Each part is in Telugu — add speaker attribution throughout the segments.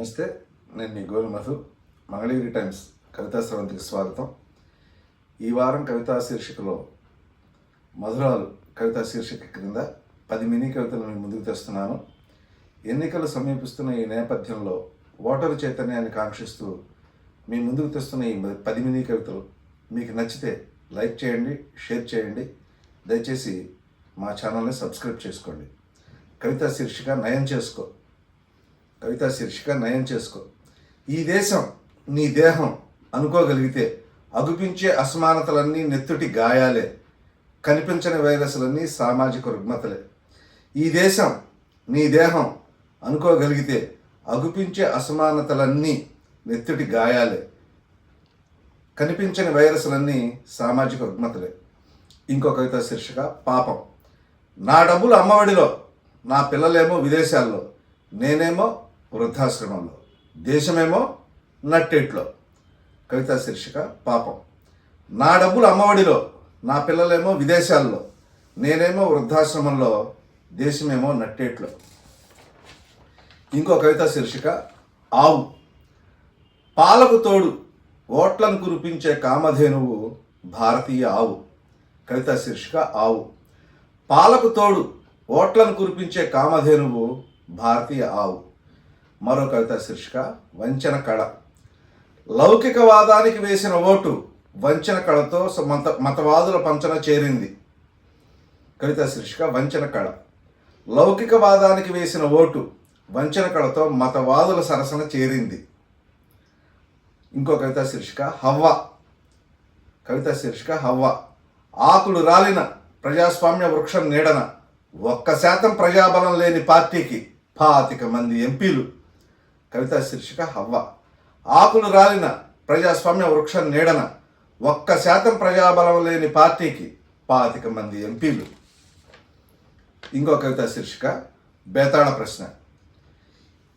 Speaker 1: నమస్తే నేను మీ గోలు మధు. మంగళగిరి టైమ్స్ కవితా స్రవంతికి స్వాగతం. ఈ వారం కవితా శీర్షికలో మధురాలు కవితా శీర్షిక క్రింద పది మినీ కవితలు నేను ముందుకు తెస్తున్నాను. ఎన్నికలు సమీపిస్తున్న ఈ నేపథ్యంలో ఓటరు చైతన్యాన్ని కాంక్షిస్తూ మీ ముందుకు తెస్తున్న ఈ పది మినీ కవితలు మీకు నచ్చితే లైక్ చేయండి షేర్ చేయండి. దయచేసి మా ఛానల్ని సబ్స్క్రైబ్ చేసుకోండి. కవితా శీర్షిక నయం చేసుకో. కవితా శీర్షిక నయం చేసుకో. ఈ దేశం నీ దేహం అనుకోగలిగితే అగుపించే అసమానతలన్నీ నెత్తుటి గాయాలే. కనిపించని వైరస్లన్నీ సామాజిక రుగ్మతలే. ఈ దేశం నీ దేహం అనుకోగలిగితే అగుపించే అసమానతలన్నీ నెత్తుటి గాయాలే. కనిపించని వైరస్లన్నీ సామాజిక రుగ్మతలే. ఇంకో కవిత శీర్షిక పాపం. నా డబ్బులు అమ్మఒడిలో నా పిల్లలేమో విదేశాల్లో నేనేమో వృద్ధాశ్రమంలో. దేశమేమో నట్టేట్లో. కవితా శీర్షిక పాపం. నా డబ్బులు అమ్మఒడిలో నా పిల్లలేమో విదేశాల్లో. నేనేమో వృద్ధాశ్రమంలో దేశమేమో నట్టేట్లో. ఇంకో కవితా శీర్షిక ఆవు. పాలకు తోడు ఓట్లను కురిపించే కామధేనువు భారతీయ ఆవు. కవితా శీర్షిక ఆవు. పాలకు తోడు ఓట్లను కురిపించే కామధేనువు భారతీయ ఆవు. మరో కవిత శీర్షిక వంచన కళ. లౌకికవాదానికి వేసిన ఓటు వంచన కళతో మత మతవాదుల పంచన చేరింది. కవిత శీర్షిక వంచన కళ. లౌకికవాదానికి వేసిన ఓటు వంచన కళతో మతవాదుల సరసన చేరింది. ఇంకో కవిత శీర్షిక హవ్వ. కవిత శీర్షిక హవ్వ. ఆకులు రాలిన ప్రజాస్వామ్య వృక్షం నీడన ఒక్క శాతం ప్రజాబలం లేని పార్టీకి పాతిక మంది ఎంపీలు కవిత శీర్షిక హవ్వ. ఆకులు రాలిన ప్రజాస్వామ్య వృక్షం నీడన ఒక్క శాతం ప్రజాబలం లేని పార్టీకి పాతిక మంది ఎంపీలు. ఇంకో కవిత శీర్షిక బేతాళ ప్రశ్న.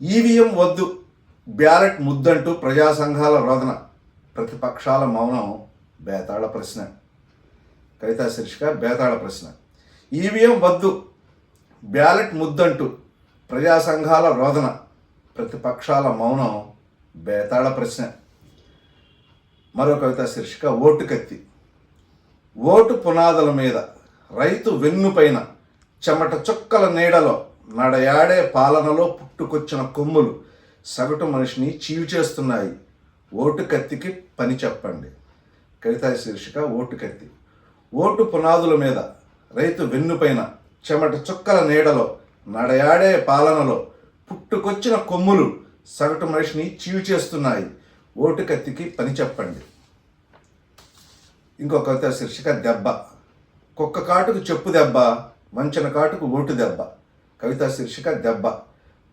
Speaker 1: ఈవీఎం వద్దు బ్యాలెట్ ముద్దంటూ ప్రజా సంఘాల రోదన. ప్రతిపక్షాల మౌనం బేతాళ ప్రశ్న. కవితా శీర్షిక బేతాళ ప్రశ్న. ఈవీఎం వద్దు బ్యాలెట్ ముద్దంటూ ప్రజా సంఘాల రోదన. ప్రతిపక్షాల మౌనం బేతాళ ప్రశ్న. మరో కవిత శీర్షిక ఓటు కత్తి. ఓటు పునాదుల మీద రైతు వెన్నుపైన చెమట చుక్కల నీడలో నడయాడే పాలనలో పుట్టుకొచ్చిన కొమ్ములు సగటు మనిషిని చీల్చేస్తున్నాయి ఓటు కత్తికి పని చెప్పండి. కవిత శీర్షిక ఓటు కత్తి. ఓటు పునాదుల మీద రైతు వెన్నుపైన చెమట చుక్కల నీడలో నడయాడే పాలనలో పుట్టుకొచ్చిన కొమ్ములు సగటు మనిషిని చీల్చేస్తున్నాయి ఓటు కత్తికి పని చెప్పండి. ఇంకో కవిత శీర్షిక దెబ్బ. కుక్క కాటుకు చెప్పు దెబ్బ వంచన కాటుకు ఓటు దెబ్బ. కవిత శీర్షిక దెబ్బ.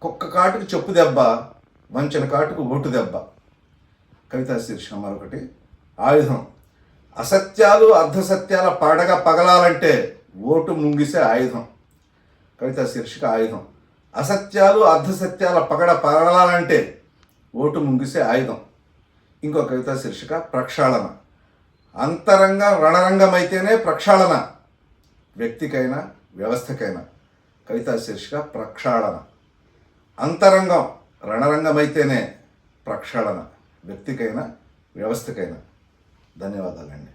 Speaker 1: కుక్క కాటుకు చెప్పు దెబ్బ వంచన కాటుకు ఓటు దెబ్బ. కవిత శీర్షిక మరొకటి. ఆయుధం. అసత్యాలు అర్ధసత్యాల పడగ పగలాలంటే ఓటు ముంగిసే ఆయుధం. కవిత శీర్షిక ఆయుధం. అసత్యాలు అర్ధసత్యాల పగడ పగలాలంటే ఓటు ముంగిసే ఆయుధం. ఇంకో కవిత శీర్షిక ప్రక్షాళన. అంతరంగ రణరంగమైతేనే ప్రక్షాళన. వ్యక్తికైనా వ్యవస్థకైనా కవితా శీర్షిక ప్రక్షాళన. అంతరంగం రణరంగమైతేనే ప్రక్షాళన. వ్యక్తికైనా వ్యవస్థకైనా. ధన్యవాదాలండి.